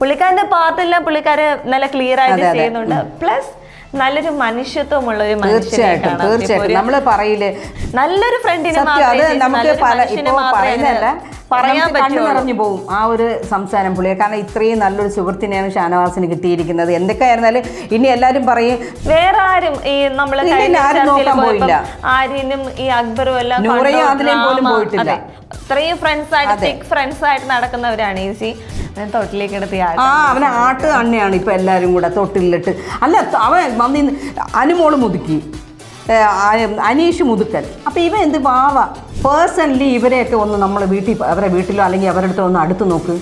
പുള്ളിക്കാരന്റെ പാത്തെല്ലാം പുള്ളിക്കാര് നല്ല ക്ലിയർ ആയിട്ട്. ചെയ്യുന്നുണ്ട്. പ്ലസ് നല്ലൊരു മനുഷ്യത്വമുള്ള ഒരു തീർച്ചയായിട്ടും തീർച്ചയായിട്ടും. നമ്മൾ നമ്മൾ പറയില്ലേ? നല്ലൊരു ഫ്രണ്ടിനെ അത് നമുക്ക് പല പറയുന്നതല്ല പറയാൻ നിറഞ്ഞു പോകും ആ ഒരു സംസാരം പുള്ളിയെ. കാരണം ഇത്രയും നല്ലൊരു സുഹൃത്തിനെയാണ് ഷാനവാസിന് കിട്ടിയിരിക്കുന്നത്. എന്തൊക്കെയായിരുന്നാലും ഇനി എല്ലാവരും പറയും. വേറെ ആരും ഈ നമ്മളെ ആരും നോക്കാൻ പോയില്ല. ആര്യനും ഈ അക്ബറും എല്ലാം നൂറയും പോലും പോയിട്ടില്ല. ഇത്രയും ഫ്രണ്ട്സ് ആയിട്ട്. തിക് ഫ്രണ്ട്സ് ആയിട്ട് നടക്കുന്നവരാണ് ഈസി തൊട്ടിലേക്ക് എടുത്ത് ആ അവനെ ആട്ട് തന്നെയാണ് ഇപ്പൊ എല്ലാരും കൂടെ തൊട്ടിലിട്ട്. അല്ല അവൻ വന്നി അനുമോൾ മുതുക്കി. അനീഷ് മുതുക്കൻ അപ്പൊ ഇവ എന്ത് വാവ പേഴ്സണലി ഇവരെയൊക്കെ ഒന്ന് നമ്മൾ വീട്ടിൽ അവരെ വീട്ടിലോ അല്ലെങ്കിൽ അവരുടെ അടുത്തോ ഒന്ന് അടുത്ത് നോക്ക്.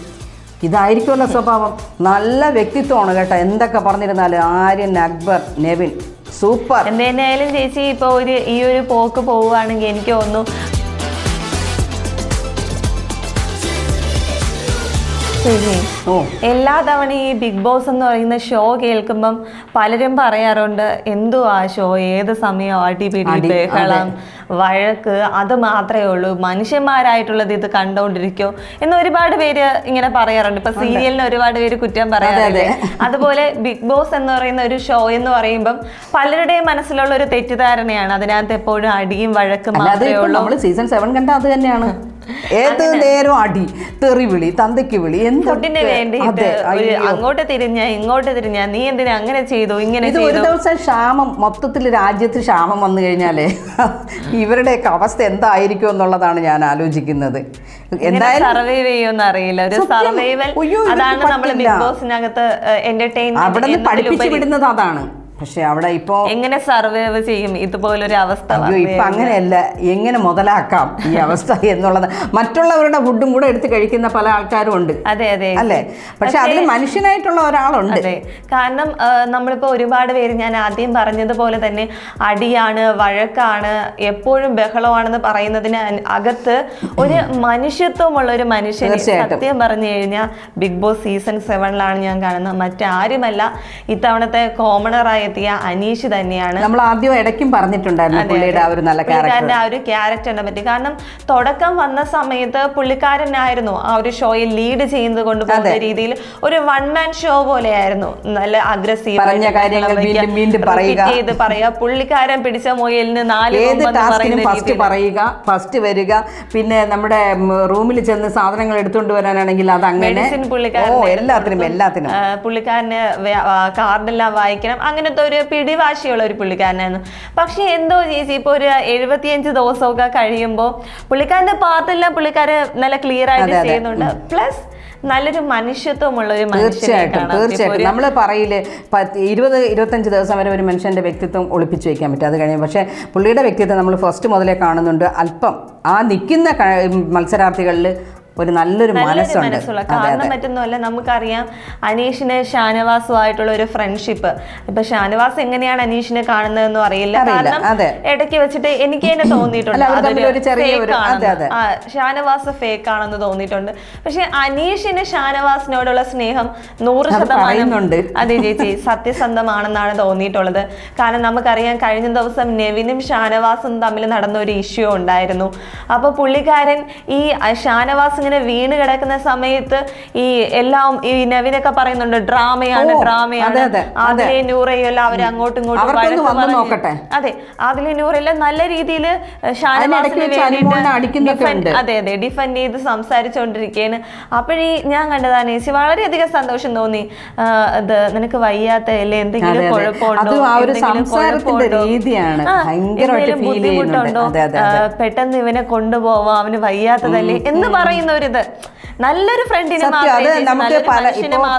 ഇതായിരിക്കുമല്ലോ സ്വഭാവം. നല്ല വ്യക്തിത്വമാണ് കേട്ടോ. എന്തൊക്കെ പറഞ്ഞിരുന്നാലും ആര്യൻ അക്ബർ നെവിൻ. സൂപ്പർ. എന്തായാലും ചേച്ചി ഇപ്പൊ ഒരു ഈ ഒരു പോക്ക് പോവുകയാണെങ്കിൽ എനിക്ക് തോന്നുന്നു ഓ. എല്ലാ തവണ ഈ ബിഗ് ബോസ് എന്ന് പറയുന്ന ഷോ കേൾക്കുമ്പം പലരും പറയാറുണ്ട് എന്തോ ആ ഷോ? ഏത് സമയം അടിപിടി അടി, ബഹളം വഴക്ക്? അത് മാത്രമേ ഉള്ളൂ. മനുഷ്യന്മാരായിട്ടുള്ളത് ഇത് കണ്ടോണ്ടിരിക്കോ. എന്ന് ഒരുപാട് പേര് ഇങ്ങനെ പറയാറുണ്ട്. ഇപ്പൊ സീരിയലിന് ഒരുപാട് പേര് കുറ്റം പറയാറുണ്ട് അതുപോലെ ബിഗ് ബോസ് എന്ന് പറയുന്ന ഒരു ഷോ എന്ന് പറയുമ്പം പലരുടെയും മനസ്സിലുള്ള ഒരു തെറ്റിദ്ധാരണയാണ്. അതിനകത്ത് എപ്പോഴും അടിയും വഴക്കും മാത്രമേ ഉള്ളൂ. സീസൺ സെവൻ കണ്ട അത് തന്നെയാണ്. ഏത് നേരം അടി തെറി വിളി തന്തയ്ക്ക് വിളി ഫുഡിന് വേണ്ടി അങ്ങോട്ട് തിരിഞ്ഞ ഇങ്ങോട്ട് തിരിഞ്ഞ നീ എന്തിനാ അങ്ങനെ ചെയ്തു ഇങ്ങനെ ഇത് ഒരു ദിവസം ക്ഷാമം മൊത്തത്തിൽ രാജ്യത്ത് ക്ഷാമം വന്നു കഴിഞ്ഞാലേ ഇവരുടെയൊക്കെ അവസ്ഥ എന്തായിരിക്കും എന്നുള്ളതാണ് ഞാൻ ആലോചിക്കുന്നത്. എന്തായാലും സർവൈവ് ചെയ്യുമെന്ന് അറിയില്ല. ഒരു സർവൈവൽ അതാണ് നമ്മൾ ബിഗ് ബോസിനകത്ത് എന്റർടൈൻ അവിടെ നിന്ന് പഠിപ്പിച്ചു വിടുന്നത് അതാണ്. പക്ഷെ അവിടെ ഇപ്പോ എങ്ങനെ സർവൈവ് ചെയ്യും? ഇതുപോലൊരു അവസ്ഥ അയ്യോ ഇപ്പൊ അങ്ങനെയല്ല. എങ്ങനെ മുതലാക്കാം ഈ അവസ്ഥ എന്നുള്ളത്? മറ്റുള്ളവരുടെ ഫുഡും കൂടെ എടുത്ത് കഴിക്കുന്ന പല ആൾക്കാരും ഉണ്ട്. അതെ അതെ. അല്ലേ? പക്ഷെ അതിൽ മനുഷ്യനായിട്ടുള്ള ഒരാളുണ്ട്. അതെ. കാരണം നമ്മളിപ്പോ ഒരുപാട് പേര് ഞാൻ ആദ്യം പറഞ്ഞതുപോലെ തന്നെ അടിയാണ് വഴക്കാണ് എപ്പോഴും ബഹളമാണെന്ന് പറയുന്നതിന് അകത്ത് ഒരു മനുഷ്യത്വമുള്ള ഒരു മനുഷ്യൻ സത്യം പറഞ്ഞു കഴിഞ്ഞാൽ ബിഗ് ബോസ് സീസൺ സെവനിലാണ് ഞാൻ കാണുന്നത്. മറ്റാരുമല്ല ഇത്തവണത്തെ കോമണറായി എത്തിയ അനീഷ് തന്നെയാണ്. നമ്മൾ ആദ്യം ഇടയ്ക്കും പറഞ്ഞിട്ടുണ്ടായിരുന്നു പുള്ളിയുടെ ആ ഒരു നല്ല ക്യാരക്ടർ ആ ഒരു ക്യാരക്ടറിനെ പറ്റി. കാരണം തുടക്കം വന്ന സമയത്ത് പുള്ളിക്കാരനായിരുന്നു ആ ഒരു ഷോയിൽ ലീഡ് ചെയ്യുന്നത് കൊണ്ടുപോകുന്ന രീതിയിൽ ഒരു വൺ മാൻ ഷോ പോലെയായിരുന്നു. നല്ല അഗ്രസീവ് പറഞ്ഞ കാര്യങ്ങൾ വീണ്ടും വീണ്ടും പറയുക. ചെയ്ത് പറയുക. പുള്ളിക്കാരൻ പിടിച്ച മൊയിലിന് നാല് ഏത് കൊമ്പെന്ന് ടാസ്കിനും ഫസ്റ്റ് പറയുക ഫസ്റ്റ് വരിക. പിന്നെ നമ്മുടെ റൂമിൽ ചെന്ന് സാധനങ്ങൾ എടുത്തുകൊണ്ട് വരാനാണെങ്കിൽ അത് അങ്ങനെ. എല്ലാത്തിനും എല്ലാത്തിനും. പുള്ളിക്കാരന് കാർഡെല്ലാം വായിക്കണം. അങ്ങനത്തെ ഒരു പിടിവാശിയുള്ള ഒരു പുള്ളിക്കാരനായിരുന്നു. പക്ഷെ എന്തോ ചേച്ചി ഇപ്പോൾ ഒരു എഴുപത്തിയഞ്ച് ദിവസമൊക്കെ കഴിയുമ്പോൾ പുള്ളിക്കാരന്റെ പാത്തെല്ലാം പുള്ളിക്കാരെ നല്ല ക്ലിയർ ആയിട്ട് ചെയ്യുന്നുണ്ട്. പ്ലസ് നല്ലൊരു മനുഷ്യത്വമുള്ള ഒരു തീർച്ചയായിട്ടും തീർച്ചയായിട്ടും. നമ്മൾ പറയില്ലേ ഇരുപത് ഇരുപത്തഞ്ച് ദിവസം വരെ ഒരു മനുഷ്യന്റെ വ്യക്തിത്വം ഒളിപ്പിച്ചു വയ്ക്കാൻ പറ്റും. അത് കഴിയും പക്ഷേ പുള്ളിയുടെ വ്യക്തിത്വം നമ്മൾ ഫസ്റ്റ് മുതലേ കാണുന്നുണ്ട്. അല്പം ആ നിൽക്കുന്ന മത്സരാർത്ഥികളിൽ ഒരു നല്ലൊരു മനസ്സുണ്ട്. മനസ്സുള്ള കാരണം മറ്റൊന്നുമല്ല നമുക്കറിയാം അനീഷിന് ഷാനവാസുമായിട്ടുള്ള ഒരു ഫ്രണ്ട്ഷിപ്പ് ഇപ്പൊ ഷാനവാസ് എങ്ങനെയാണ് അനീഷിനെ കാണുന്നതെന്നും അറിയില്ല. കാരണം. ഇടയ്ക്ക് വെച്ചിട്ട് എനിക്ക് തന്നെ തോന്നിയിട്ടുണ്ട്. ഷാനവാസ് ഫേക്ക് ആണെന്ന് തോന്നിയിട്ടുണ്ട്. പക്ഷെ അനീഷിന് ഷാനവാസിനോടുള്ള സ്നേഹം നൂറ് ശതമാനം. അതെ ചേച്ചി സത്യസന്ധമാണെന്നാണ് തോന്നിയിട്ടുള്ളത്. കാരണം നമുക്കറിയാം കഴിഞ്ഞ ദിവസം നെവിനും ഷാനവാസും തമ്മിൽ നടന്ന ഒരു ഇഷ്യൂ ഉണ്ടായിരുന്നു. അപ്പൊ പുള്ളിക്കാരൻ ഈ ഷാനവാസ് ഇങ്ങനെ വീണ് കിടക്കുന്ന സമയത്ത് ഈ എല്ലാം ഈ നവീനൊക്കെ പറയുന്നുണ്ട് ഡ്രാമയാണ് ഡ്രാമയാണ്. അവർ അങ്ങോട്ടും ഇങ്ങോട്ടും. അതെ അതിലെ നൂറെല്ലാം നല്ല രീതിയിൽ അതെ അതെ ഡിഫെൻഡ് ചെയ്ത് സംസാരിച്ചുകൊണ്ടിരിക്കുകയാണ് അപ്പോഴീ ഞാൻ കണ്ടതാണ് ചേച്ചി വളരെയധികം സന്തോഷം തോന്നി. ഇത് നിനക്ക് ആ ഒരു എന്തെങ്കിലും കുഴപ്പമുണ്ടോ? രീതിയാണ്. ബുദ്ധിമുട്ടുണ്ടോ? പെട്ടെന്ന് ഇവനെ കൊണ്ടുപോവാം അവന് വയ്യാത്തതല്ലേ എന്ന് പറയുന്ന ഒരിത് നല്ലൊരു ഫ്രണ്ടിനെ അത് നമുക്ക്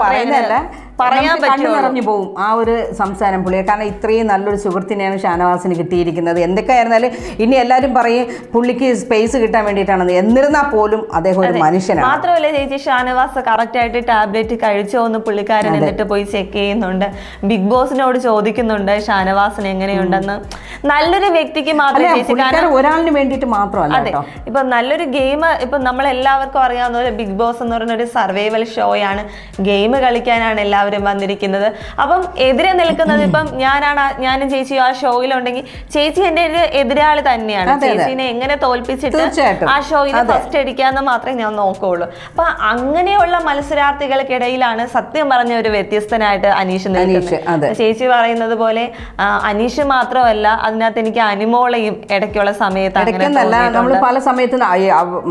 പറയുന്നതല്ല. പറയാൻ കണ്ണു പോകും ആ ഒരു സംസാരം പുള്ളിയെ കാരണം ഇത്രയും നല്ലൊരു സുഹൃത്തിനെയാണ് ഷാനവാസിന് കിട്ടിയിരിക്കുന്നത്. എന്തൊക്കെയായിരുന്നാലും ഇനി എല്ലാവരും പറയും പുള്ളിക്ക് സ്പേസ് കിട്ടാൻ വേണ്ടിയിട്ടാണെന്ന്. എന്നിരുന്നാൽ പോലും അദ്ദേഹം ഒരു മനുഷ്യനാണ്. മാത്രമല്ല ചേച്ചി ഷാനവാസ് കറക്റ്റ് ആയിട്ട് ടാബ്ലറ്റ് കഴിച്ചോ എന്ന് പുള്ളിക്കാരൻ എന്നിട്ട് പോയി ചെക്ക് ചെയ്യുന്നുണ്ട്. ബിഗ് ബോസിനോട് ചോദിക്കുന്നുണ്ട് ഷാനവാസിന് എങ്ങനെയുണ്ടെന്ന്? നല്ലൊരു വ്യക്തിക്ക് മാത്രമേ ചേച്ചി കാരണം പുള്ളിക്കാരൻ ഒരാളിന് വേണ്ടിയിട്ട് മാത്രമല്ല അതെ. ഇപ്പൊ നല്ലൊരു ഗെയിം ഇപ്പൊ നമ്മൾ എല്ലാവർക്കും അറിയാവുന്ന പോലെ ബിഗ് ബോസ് എന്ന് പറയുന്ന ഒരു സർവൈവൽ ഷോയാണ്. ഗെയിം കളിക്കാനാണ് എല്ലാവരും വന്നിരിക്കുന്നത്. അപ്പം എതിരെ നിൽക്കുന്നത് ഇപ്പം ഞാനാണ് ഞാനും ചേച്ചി ആ ഷോയിലുണ്ടെങ്കിൽ ചേച്ചി എന്റെ ഒരു എതിരാളി തന്നെയാണ്. അതെ. എങ്ങനെ തോൽപ്പിച്ചിട്ട് ആ ഷോയിൽ ഫസ്റ്റ് അടിക്കാന്ന് മാത്രമേ ഞാൻ നോക്കുകയുള്ളൂ അപ്പൊ അങ്ങനെയുള്ള മത്സരാർത്ഥികൾക്കിടയിലാണ് സത്യം പറഞ്ഞ ഒരു വ്യത്യസ്തനായിട്ട് അനീഷ് അനീഷ്, നിൽക്കുന്നത് ചേച്ചി പറയുന്നത് പോലെ അനീഷ് മാത്രമല്ല അതിനകത്ത് എനിക്ക് അനിമോളയും ഇടയ്ക്കുള്ള സമയത്ത് നമ്മൾ പല സമയത്ത്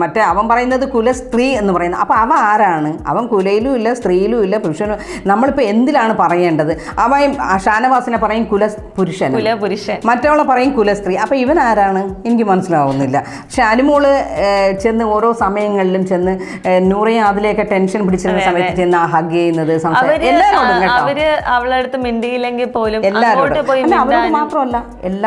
മറ്റേ അവൻ പറയുന്നത് കുലസ്ത്രീ എന്ന് പറയുന്നത് അപ്പൊ അവ ആരാണ്? അവൻ കുലയിലും ഇല്ല സ്ത്രീയിലും ഇല്ല പുരുഷനും നമ്മളിപ്പോ എന്തിലാണ് പറയേണ്ടത്? അവൻ ഷാനവാസിനെ പറയും കുല പുരുഷൻ. കുലപുരുഷൻ മറ്റവളെ പറയും കുലസ്ത്രീ അപ്പൊ ഇവൻ ആരാണ്? എനിക്ക് മനസ്സിലാവുന്നില്ല. പക്ഷെ അനുമോൾ ചെന്ന് ഓരോ സമയങ്ങളിലും ചെന്ന് നൂറേ നൂറയും അതിലേക്ക് ടെൻഷൻ പിടിച്ചിരുന്ന സമയത്ത് ചെന്ന് ആ ഹഗ് ചെയ്യുന്നത് അവർ എല്ലാവരോടും ആ, കേട്ടോ. അവർ അവളുടെ അടുത്ത് മിണ്ടിയില്ലെങ്കിൽ പോലും എല്ലാവരും മാത്രമല്ല പോയി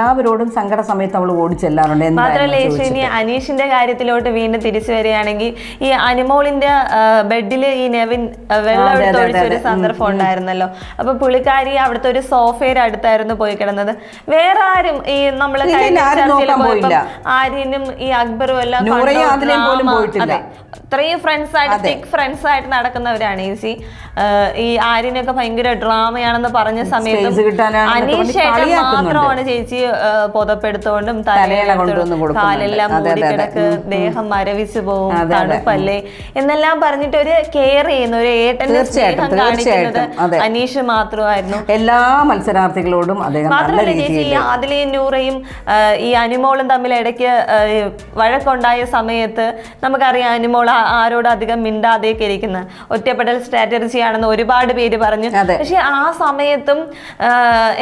എല്ലാവരോടും സങ്കട സമയത്ത് അവൾ ഓടിച്ചെല്ലാറുണ്ട് മാത്രമല്ല ഇനി അനീഷിന്റെ കാര്യത്തിലോട്ട് വീണ്ടും തിരിച്ചു വരികയാണെങ്കിൽ ഈ അനിമോളിന്റെ ബെഡിൽ ഈ നെവിൻ വെള്ളം ഒരു. സന്ദർഭം ഉണ്ടായിരുന്നല്ലോ. അപ്പൊ പുള്ളിക്കാരി അവിടുത്തെ ഒരു സോഫയുടെ അടുത്തായിരുന്നു പോയി കിടന്നത്. വേറെ ആരും ഈ പോയില്ല. ആര്യനും ഈ അക്ബറും എല്ലാം. ഇത്രയും ഫ്രണ്ട്സ് ആയിട്ട് തിക് ഫ്രണ്ട്സ് ആയിട്ട് നടക്കുന്നവരാണ് ഈസി ഈ ആര്യനൊക്കെ ഭയങ്കര ഡ്രാമയാണെന്ന് പറഞ്ഞ സമയത്ത് അനീഷ് മാത്രമാണ് ചേച്ചി പുതപ്പെടുത്തോണ്ടും. കാലെല്ലാം. മൂടിക്കിടക്ക് ദേഹം മരവിച്ചു അതെ. തണുപ്പല്ലേ എന്നെല്ലാം പറഞ്ഞിട്ട് ഒരു കെയർ ചെയ്യുന്ന ഒരു ഏട്ടന്റെ സ്നേഹം കാണിക്കുന്നത് അനീഷ് മാത്രമായിരുന്നു എല്ലാ മത്സരാർത്ഥികളോടും മാത്രമല്ല ചേച്ചി ആദിലയും നൂറയും ഈ അനിമോളും തമ്മിൽ ഇടയ്ക്ക് വഴക്കുണ്ടായ സമയത്ത് നമുക്കറിയാം അനിമോൾ ആരോട് അധികം മിണ്ടാതെയൊക്കെ ഇരിക്കുന്ന ഒറ്റപ്പെടൽ സ്ട്രാറ്റജി ആണെന്ന് ഒരുപാട് പേര് പറഞ്ഞു. പക്ഷെ ആ സമയത്തും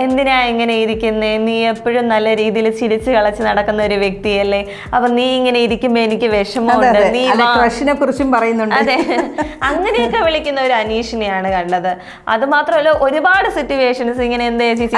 എന്തിനാ ഇങ്ങനെ ഇരിക്കുന്നേ നീ എപ്പോഴും നല്ല രീതിയിൽ ചിരിച്ച് കളച്ച് നടക്കുന്ന ഒരു വ്യക്തിയല്ലേ? അപ്പൊ നീ ഇങ്ങനെ ഇരിക്കുമ്പോ എനിക്ക് വിഷമമുണ്ട്. അതെ നീ ക്രഷിനെ കുറിച്ചും പറയുന്നുണ്ട്. അതെ. അങ്ങനെയൊക്കെ വിളിക്കുന്ന ഒരു അനീഷിനെയാണ് കണ്ടത്. അത് മാത്രമല്ല ഒരുപാട് സിറ്റുവേഷൻസ് ഇങ്ങനെ എന്താ ചേച്ചി?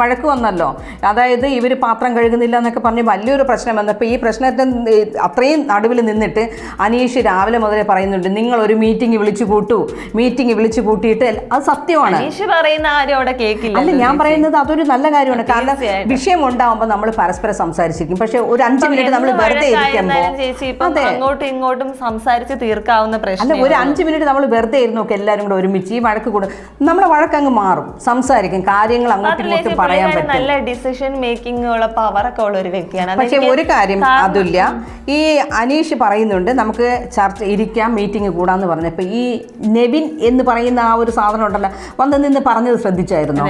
വഴക്ക് വന്നല്ലോ. അതായത് ഇവർ പാത്രം കഴുകുന്നില്ല എന്നൊക്കെ പറഞ്ഞ് വലിയൊരു പ്രശ്നം വന്നപ്പോൾ ഈ പ്രശ്നത്തിന് അത്രയും നടുവിൽ നിന്നിട്ട് അനീഷ് രാവിലെ മുതലേ പറയുന്നുണ്ട് നിങ്ങൾ ഒരു മീറ്റിംഗ് വിളിച്ചു കൂട്ടൂ. മീറ്റിംഗ് വിളിച്ചു കൂട്ടിയിട്ട് അത് സത്യമാണ്. അനീഷ് പറയുന്ന ആരും അവിടെ കേൾക്കില്ല അല്ല ഞാൻ പറയുന്നത് അതൊരു നല്ല കാര്യമാണ്. കാരണം വിഷയം ഉണ്ടാവുമ്പോൾ നമ്മൾ പരസ്പരം സംസാരിച്ചിരിക്കും. പക്ഷെ ഒരു അഞ്ച് മിനിറ്റ് നമ്മൾ വെറുതെ ഇരിക്കുമ്പോൾ അങ്ങോട്ടും ഇങ്ങോട്ടും സംസാരിച്ച് തീർക്കാവുന്ന അല്ല പ്രശ്നം ഒരു അഞ്ച് മിനിറ്റ് നമ്മൾ വെറുതെ ഇരുന്നു നോക്കി എല്ലാവരും കൂടെ ഒരുമിച്ച് ഈ വഴക്ക് കൂടെ നമ്മുടെ വഴക്ക് അങ്ങ് മാറും. സംസാരിക്കും. കാര്യങ്ങൾ അങ്ങോട്ടും ഇങ്ങോട്ടും പറയാൻ പറ്റും. നല്ല ഡിസിഷൻ മേക്കിംഗ് ഉള്ള പവർ ഒക്കെ ഉള്ള ഒരു വ്യക്തിയാണ്. പക്ഷെ ഒരു കാര്യം അതില്ല ഈ അനീഷ് പറയുന്നുണ്ട് നമുക്ക് ചർച്ച ഇരിക്കാം മീറ്റിംഗ് കൂടാന്ന് പറഞ്ഞപ്പോൾ ഈ നെവിൻ എന്ന് പറയുന്ന ആ ഒരു സാധനം ഉണ്ടല്ലോ വന്ന് നിന്ന് പറഞ്ഞത് ശ്രദ്ധിച്ചായിരുന്നു?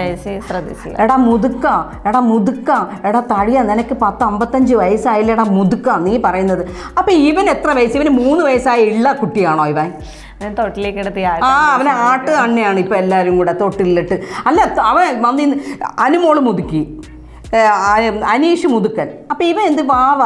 എടാ മുതുക്ക എടാ മുതുക്ക എടാ തടിയ നിനക്ക് പത്ത് അമ്പത്തഞ്ച് വയസ്സായില്ലടാ മുതുക്ക നീ പറയുന്നത്. അപ്പൊ ഇവൻ എത്ര വയസ്സ്? ഇവന് മൂന്ന് വയസ്സായ ഉള്ള കുട്ടിയാണോ ഇവൻ? ഞാൻ തൊട്ടിലേക്ക് എടുത്ത് ആ അവനെ ആട്ട് അണ്ണയാണ് ഇപ്പൊ എല്ലാരും കൂടെ തൊട്ടിലിട്ട്. അല്ല അവൻ വന്നി അനുമോൾ മുതുക്കി. അനീഷ് മുതുക്കൻ. അപ്പൊ ഇവൻ എന്ത് വാവ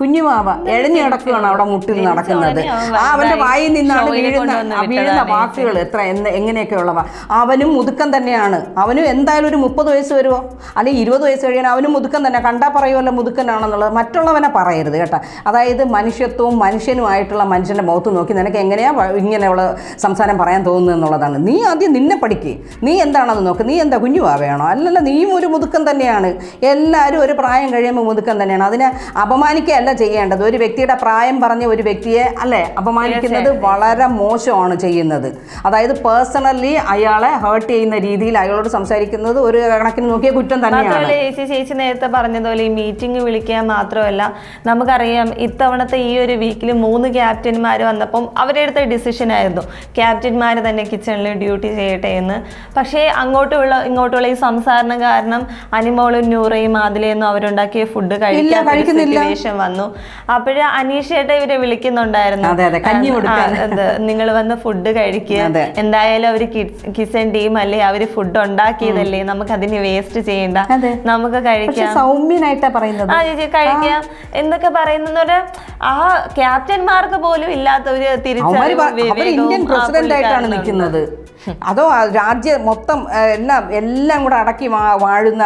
കുഞ്ഞു മാവ എഴഞ്ഞു കിടക്കുകയാണ് അവിടെ മുട്ടിൽ നടക്കുന്നത്. ആ അവന്റെ വായിൽ നിന്നാണ് വീഴുന്ന വീഴുന്ന വാക്കുകൾ എത്ര എന്ന് എങ്ങനെയൊക്കെയുള്ളവ അവനും മുതുക്കൻ തന്നെയാണ്. അവനും എന്തായാലും ഒരു മുപ്പത് വയസ്സ് വരുമോ അല്ലെങ്കിൽ ഇരുപത് വയസ്സ് കഴിയാൻ അവനും മുതുക്കൻ തന്നെ. കണ്ടാൽ പറയുമല്ലോ മുതുക്കനാണെന്നുള്ളത്. മറ്റുള്ളവനെ പറയരുത് കേട്ടോ. അതായത് മനുഷ്യത്വവും മനുഷ്യനുമായിട്ടുള്ള മനുഷ്യന്റെ മുഖത്ത് നോക്കി നിനക്ക് എങ്ങനെയാ ഇങ്ങനെയുള്ള സംസാരം പറയാൻ തോന്നുന്നത് എന്നുള്ളതാണ്. നീ ആദ്യം നിന്നെ പഠിക്ക്. നീ എന്താണെന്ന് നോക്ക്. നീ എന്താ കുഞ്ഞു ആവേണോ അല്ലല്ല നീയും ഒരു മുതുക്കൻ തന്നെയാണ്. എല്ലാവരും ഒരു പ്രായം കഴിയുമ്പോൾ മുതുക്കൻ തന്നെയാണ്. അതിനെ അപമാനിക്കുകയല്ല ചെയ്യേണ്ടത്. ഒരു വ്യക്തിയുടെ പ്രായം പറഞ്ഞ ഒരു വ്യക്തിയെ അല്ലേ അപമാനിക്കുന്നത് വളരെ മോശമാണ് ചെയ്യുന്നത്. അതായത് പേഴ്സണലി അയാളെ ഹേർട്ട് ചെയ്യുന്ന രീതിയിൽ അയാളോട് സംസാരിക്കുന്നത് ഒരു കണക്കിന് നോക്കിയ കുറ്റം തന്നെയാണ്. ചേച്ചി ചേച്ചി നേരത്തെ പറഞ്ഞതുപോലെ ഈ മീറ്റിംഗ് വിളിക്കുക മാത്രമല്ല നമുക്കറിയാം ഇത്തവണത്തെ ഈ ഒരു വീക്കിൽ മൂന്ന് ക്യാപ്റ്റന്മാർ വന്നപ്പം അവരെടുത്ത ഡിസിഷൻ ആയിരുന്നു. ക്യാപ്റ്റന്മാർ തന്നെ കിച്ചണിൽ ഡ്യൂട്ടി ചെയ്യട്ടെ എന്ന്. പക്ഷേ അങ്ങോട്ടുള്ള ഇങ്ങോട്ടുള്ള ഈ സംസാരണം കാരണം അനിമോളും നൂറയും ആദിലയൊന്നും അവരുണ്ടാക്കിയ ഫുഡ് കഴിക്കാൻ. സിറ്റുവേഷൻ വന്നു. അപ്പോഴ് അനീഷേട്ട ഇവരെ വിളിക്കുന്നുണ്ടായിരുന്നു. നിങ്ങൾ വന്ന് ഫുഡ് കഴിക്കുക എന്തായാലും അവർ കിച്ചൺ ടീം അല്ലേ അവർ ഫുഡ് ഉണ്ടാക്കിയതല്ലേ നമുക്ക് അതിന് വേസ്റ്റ് ചെയ്യണ്ട. നമുക്ക് കഴിക്കാം. സൗമ്യനായിട്ടാ പറയുന്നത്. ആ ചേച്ചി കഴിക്കാം. എന്നൊക്കെ പറയുന്ന ആ ക്യാപ്റ്റന്മാർക്ക് പോലും ഇല്ലാത്ത ഒരു തിരിച്ചറിവ് ഇന്ത്യൻ പ്രസിഡന്റ് ആയിട്ടാണ് നിൽക്കുന്നത്. അതോ രാജ്യ മൊത്തം എല്ലാം എല്ലാം കൂടെ അടക്കി വാഴുന്ന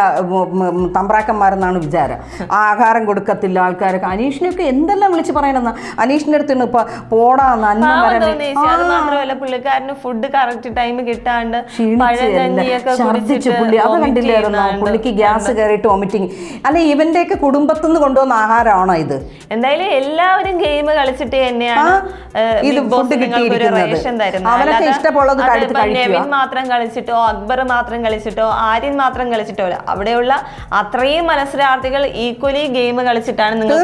തമ്പ്രാക്കന്മാരെന്നാണ് വിചാരം. ആഹാരം കൊടുക്കത്തില്ല ആൾക്കാരൊക്കെ. അനീഷിനെയൊക്കെ എന്തെല്ലാം വിളിച്ച് പറയണമെന്ന്? അനീഷിന്റെ അടുത്ത് ഇപ്പൊ ചേച്ചി. അത് മാത്രമല്ല പുള്ളിക്കാരന് ഫുഡ് കറക്റ്റ് ടൈം കിട്ടാണ്ട് ഛർദിച്ച് പുള്ളി. അത് കണ്ടില്ലായിരുന്നോ? പുള്ളിക്ക് ഗ്യാസ് കയറിയിട്ട് വോമിറ്റിങ് അല്ലെ ഇവന്റെയൊക്കെ കുടുംബത്തുനിന്ന് കൊണ്ടുവന്ന ആഹാരമാണോ ഇത്? എന്തായാലും എല്ലാവരും ഗെയിം കളിച്ചിട്ട് തന്നെയാണ് ഇത് ഫുഡ് കിട്ടിയിരിക്കുന്നത്. അവനൊക്കെ ഇഷ്ടമുള്ളത് നെവിൻ മാത്രം കളിച്ചിട്ടോ അക്ബർ മാത്രം കളിച്ചിട്ടോ ആര്യൻ മാത്രം കളിച്ചിട്ടോ അവിടെയുള്ള അത്രയും മത്സരാർത്ഥികൾ ഈക്വലി ഗെയിം കളിച്ചിട്ടാണ് നിങ്ങൾ.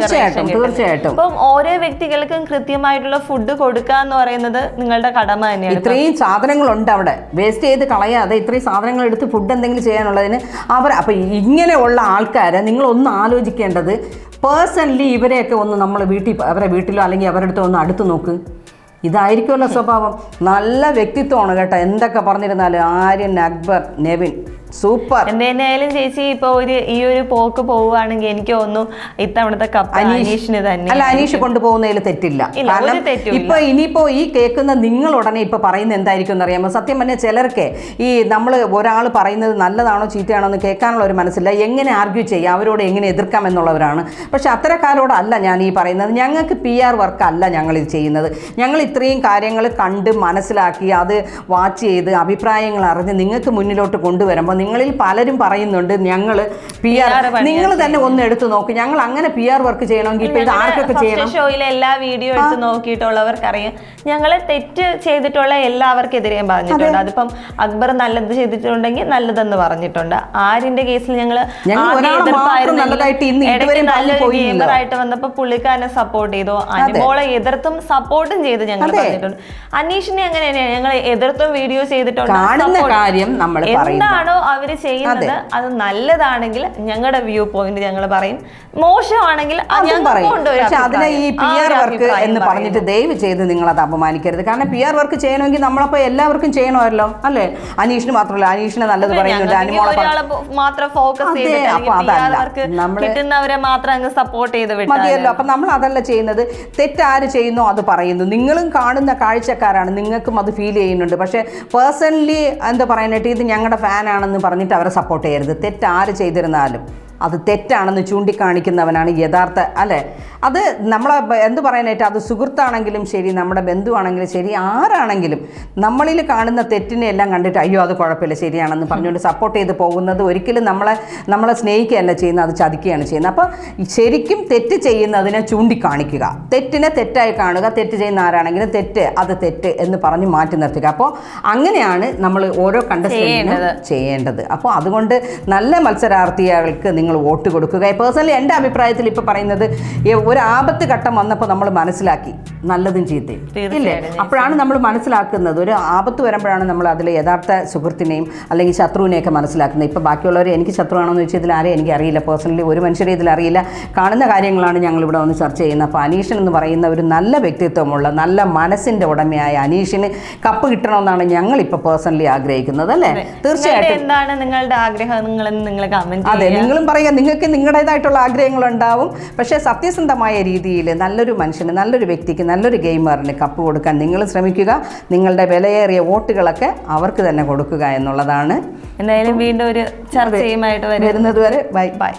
തീർച്ചയായിട്ടും. അപ്പം ഓരോ വ്യക്തികൾക്കും കൃത്യമായിട്ടുള്ള ഫുഡ് കൊടുക്കുക എന്ന് പറയുന്നത് നിങ്ങളുടെ കടമ തന്നെയാണ് ഇത്രയും സാധനങ്ങളുണ്ട് അവിടെ വേസ്റ്റ് ചെയ്ത് കളയാതെ ഇത്രയും സാധനങ്ങൾ എടുത്ത് ഫുഡ് എന്തെങ്കിലും ചെയ്യാനുള്ളതിന് അവർ അപ്പം ഇങ്ങനെയുള്ള ആൾക്കാരെ നിങ്ങൾ ഒന്ന് ആലോചിക്കേണ്ടത് പേഴ്സണലി ഇവരെയൊക്കെ ഒന്ന് നമ്മൾ വീട്ടിൽ അവരെ വീട്ടിലോ അല്ലെങ്കിൽ അവരുടെ അടുത്തോ ഒന്ന് അടുത്ത് നോക്ക് ഇതായിരിക്കുമല്ലോ സ്വഭാവം. നല്ല വ്യക്തിത്വമാണ് കേട്ടോ. എന്തൊക്കെ പറഞ്ഞിരുന്നാലും ആര്യൻ അക്ബർ നെവിൻ. സൂപ്പർ. എന്തായാലും ചേച്ചി ഇപ്പൊ ഒരു ഈ ഒരു പോക്ക് പോവുകയാണെങ്കിൽ എനിക്ക് തോന്നുന്നു ഇത്തവണത്തെ കപ്പ് അനീഷിന് തന്നെ അല്ല അനീഷ് കൊണ്ടുപോകുന്നതിൽ തെറ്റില്ല. ഇപ്പൊ ഇനിയിപ്പോ ഈ കേൾക്കുന്ന നിങ്ങൾ ഉടനെ ഇപ്പൊ പറയുന്നത് എന്തായിരിക്കും എന്ന് അറിയാമോ? സത്യം പറഞ്ഞാൽ ചിലർക്ക് ഈ നമ്മൾ ഒരാൾ പറയുന്നത് നല്ലതാണോ ചീത്തയാണോ എന്ന് കേൾക്കാനുള്ള ഒരു മനസ്സില്ല. എങ്ങനെ ആർഗ്യൂ ചെയ്യാം? അവരോട് എങ്ങനെ എതിർക്കാം എന്നുള്ളവരാണ്. പക്ഷെ അത്തരക്കാരോടല്ല ഞാൻ ഈ പറയുന്നത്. ഞങ്ങൾക്ക് പി ആർ വർക്ക് അല്ല ഞങ്ങൾ ഇത് ചെയ്യുന്നത്. ഞങ്ങൾ ഇത്രയും കാര്യങ്ങൾ കണ്ട് മനസ്സിലാക്കി അത് വാച്ച് ചെയ്ത് അഭിപ്രായങ്ങൾ അറിഞ്ഞ് നിങ്ങൾക്ക് മുന്നിലോട്ട് കൊണ്ടുവരുമ്പോൾ നിങ്ങളിൽ പലരും പറയുന്നുണ്ട് ഞങ്ങൾ പി ആർ നിങ്ങൾ തന്നെ ഒന്ന് എടുത്തു നോക്ക്. ഞങ്ങൾ അങ്ങനെ പി ആർ വർക്ക് ചെയ്യണമെങ്കിൽ ഇപ്പൊ ഇത് ആർക്കൊക്കെ ചെയ്യണം? ഷോയിലെ എല്ലാ വീഡിയോ എടുത്ത് നോക്കിയിട്ടുള്ളവർക്കറിയാം. ഞങ്ങൾ തെറ്റ് ചെയ്തിട്ടുള്ള എല്ലാവർക്കെതിരെയും പറഞ്ഞിട്ടുണ്ട്. അതിപ്പം അക്ബർ നല്ലത് ചെയ്തിട്ടുണ്ടെങ്കിൽ നല്ലതെന്ന് പറഞ്ഞിട്ടുണ്ട്. ആരിന്റെ കേസിൽ ഞങ്ങൾ ായിട്ട് വന്നപ്പോ പുള്ളിക്കാരനെ സപ്പോർട്ട് ചെയ്തു. അനുമോളെ എതിർത്തും സപ്പോർട്ടും ചെയ്ത് ഞങ്ങൾ പറഞ്ഞിട്ടുണ്ട്. അനീഷിനെ അങ്ങനെ ഞങ്ങൾ എതിർത്തും വീഡിയോ ചെയ്തിട്ടുണ്ട്? എന്താണോ അവർ ചെയ്യുന്നത് അത്. നല്ലതാണെങ്കിൽ ഞങ്ങളുടെ വ്യൂ പോയിന്റ് ഞങ്ങൾ പറയും. മോശമാണെങ്കിൽ അതിനെ ഈ അഭിപ്രായം. പി ആർ വർക്ക് എന്ന് പറഞ്ഞിട്ട് ദയവ് ചെയ്ത് നിങ്ങൾ അത് അപമാനിക്കരുത്. കാരണം പി ആർ വർക്ക് ചെയ്യണമെങ്കിൽ നമ്മളപ്പോ എല്ലാവർക്കും ചെയ്യണമല്ലോ അല്ലേ? അനീഷിന് മാത്രമല്ല. അനീഷിനെ നല്ലത് പറയുന്നുണ്ട്. മാത്രം ഫോക്കസ് കിട്ടുന്നവരെ മാത്രം അങ്ങ് സപ്പോർട്ട് ചെയ്ത് മതിയല്ലോ. അപ്പം നമ്മൾ അതല്ല ചെയ്യുന്നത്. തെറ്റാര് ചെയ്യുന്നോ അത് പറയുന്നു. നിങ്ങളും കാണുന്ന കാഴ്ചക്കാരാണ്. നിങ്ങൾക്കും അത് ഫീൽ ചെയ്യുന്നുണ്ട്. പക്ഷേ പേഴ്സണലി എന്താ പറയാനായിട്ട് ഇത് ഞങ്ങളുടെ ഫാനാണെന്ന് പറഞ്ഞിട്ട് അവരെ സപ്പോർട്ട് ചെയ്യരുത്. തെറ്റ് തെറ്റാര് ചെയ്തിരുന്നാലും അത് തെറ്റാണെന്ന് ചൂണ്ടിക്കാണിക്കുന്നവനാണ് യഥാർത്ഥ അല്ലേ? അത് നമ്മളെ എന്ത് പറയാനായിട്ട് അത് സുഹൃത്താണെങ്കിലും ശരി നമ്മുടെ ബന്ധുവാണെങ്കിലും ശരി ആരാണെങ്കിലും നമ്മളിൽ കാണുന്ന തെറ്റിനെ എല്ലാം കണ്ടിട്ട് അയ്യോ അത് കുഴപ്പമില്ല ശരിയാണെന്ന് പറഞ്ഞുകൊണ്ട് സപ്പോർട്ട് ചെയ്ത് പോകുന്നത് ഒരിക്കലും നമ്മളെ നമ്മളെ സ്നേഹിക്കുകയല്ല ചെയ്യുന്നത് അത് ചതിക്കുകയാണ് ചെയ്യുന്നത്. അപ്പോൾ ശരിക്കും തെറ്റ് ചെയ്യുന്നതിനെ ചൂണ്ടിക്കാണിക്കുക. തെറ്റിനെ തെറ്റായി കാണുക തെറ്റ് ചെയ്യുന്ന ആരാണെങ്കിലും തെറ്റ് അത് തെറ്റ് എന്ന് പറഞ്ഞ് മാറ്റി നിർത്തുക. അപ്പോൾ അങ്ങനെയാണ് നമ്മൾ ഓരോ കണ്ടസ്റ്റന്റിനും. ചെയ്യേണ്ടത്. അപ്പോൾ അതുകൊണ്ട് നല്ല മത്സരാർത്ഥികൾക്ക് നിങ്ങൾ വോട്ട് കൊടുക്കുക. പേഴ്സണലി എന്റെ അഭിപ്രായത്തിൽ ഇപ്പോൾ പറയുന്നത് ഒരു ആപത്ത് ഘട്ടം വന്നപ്പോൾ നമ്മൾ മനസ്സിലാക്കി. നല്ലതും ചീത്തയും. ഇല്ലേ? അപ്പോഴാണ് നമ്മൾ മനസ്സിലാക്കുന്നത്. ഒരു ആപത്ത് വരുമ്പോഴാണ് നമ്മൾ അതിൽ യഥാർത്ഥ സുഹൃത്തിനെയും അല്ലെങ്കിൽ ശത്രുവിനെയൊക്കെ മനസ്സിലാക്കുന്നത്. ഇപ്പോൾ ബാക്കിയുള്ളവർ എനിക്ക് ശത്രുവാണോ എന്ന് ചോദിച്ചാൽ ഇതിൽ ആരെയും എനിക്ക് അറിയില്ല. പേഴ്സണലി ഒരു മനുഷ്യരെ ഇതിൽ അറിയില്ല. കാണുന്ന കാര്യങ്ങളാണ് ഞങ്ങൾ ഇവിടെ വന്ന് ചർച്ച ചെയ്യുന്നത്. അപ്പോൾ അനീഷൻ എന്ന് പറയുന്ന ഒരു നല്ല വ്യക്തിത്വമുള്ള നല്ല മനസ്സിന്റെ ഉടമയായ അനീഷിന് കപ്പ് കിട്ടണമെന്നാണ് ഞങ്ങൾ ഇപ്പോൾ പേഴ്സണലി ആഗ്രഹിക്കുന്നത് അല്ലേ? തീർച്ചയായിട്ടും. എന്താണ് നിങ്ങളുടെ ആഗ്രഹം? നിങ്ങൾ കമന്റ് അതെ നിങ്ങളും പറയുക നിങ്ങൾക്ക് നിങ്ങളുടേതായിട്ടുള്ള ആഗ്രഹങ്ങളുണ്ടാവും. പക്ഷേ സത്യസന്ധമായ രീതിയിൽ നല്ലൊരു മനുഷ്യന് നല്ലൊരു വ്യക്തിക്ക് നല്ലൊരു ഗെയിമറിന് കപ്പ് കൊടുക്കാൻ നിങ്ങൾ ശ്രമിക്കുക. നിങ്ങളുടെ വിലയേറിയ വോട്ടുകളൊക്കെ അവർക്ക് തന്നെ കൊടുക്കുക എന്നുള്ളതാണ്. എന്തായാലും വീണ്ടും ഒരു ചർച്ചയുമായിട്ട് വരുന്നത് വരെ ബൈ. ബൈ.